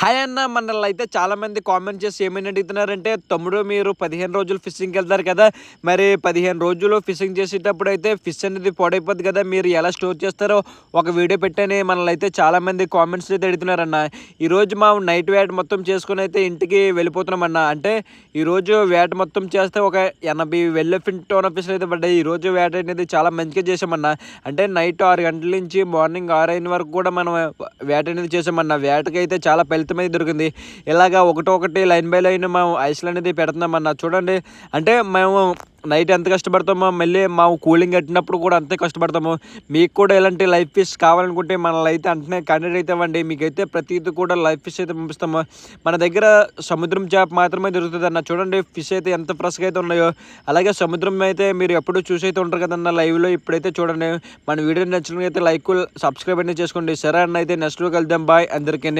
Hi అన్న మనల్ని అయితే చాలామంది కామెంట్ చేసి ఏమని అడుగుతున్నారంటే తమ్ముడు మీరు పదిహేను రోజులు ఫిషింగ్కి వెళ్తారు కదా మరి పదిహేను రోజులు ఫిషింగ్ చేసేటప్పుడు అయితే ఫిష్ అనేది పాడైపోద్ది కదా మీరు ఎలా స్టోర్ చేస్తారో ఒక వీడియో పెట్టని మనల్ని అయితే చాలామంది కామెంట్స్ అయితే అడుగుతున్నారన్న. ఈరోజు మా నైట్ వేట మొత్తం చేసుకుని అయితే ఇంటికి వెళ్ళిపోతున్నామన్న అంటే ఈరోజు వేట మొత్తం చేస్తే ఒక ఎనభై వెళ్ళ టోన్ ఫిష్ అయితే పడ్డాయి. ఈరోజు వేట అనేది చాలా మంచిగా చేసామన్న అంటే నైట్ ఆరు గంటల నుంచి మార్నింగ్ ఆరు అయిన వరకు కూడా మనం వేట అనేది చేసామన్న వేటకి అయితే చాలా ఫలితం అయితే దొరికింది. ఇలాగా ఒకటొకటి లైన్ బై లైన్ మేము ఐస్లు అనేది పెడుతున్నామన్న చూడండి అంటే మేము నైట్ ఎంత కష్టపడతామో మళ్ళీ మా కూలింగ్ కట్టినప్పుడు కూడా అంతే కష్టపడతాము. మీకు కూడా ఇలాంటి లైఫ్ ఫిష్ కావాలనుకుంటే మనల్ని అయితే అంటనే కాంటాక్ట్ అయితే ఇవ్వండి మీకైతే ప్రతిదీ కూడా లైఫ్ ఫిష్ అయితే పంపిస్తాము. మన దగ్గర సముద్రం చేప మాత్రమే దొరుకుతుంది అన్న. చూడండి ఫిష్ అయితే ఎంత ఫ్రెష్గా అయితే ఉన్నాయో. అలాగే సముద్రం అయితే మీరు ఎప్పుడు చూసి అయితే ఉంటారు కదన్న లైవ్లో ఇప్పుడైతే చూడండి. మన వీడియో నచ్చినట్లయితే లైక్ సబ్స్క్రైబ్ అనేది చేసుకోండి. సరే అన్న అయితే నెక్స్ట్లోకి వెళ్దాం బాయ్ అందరికీ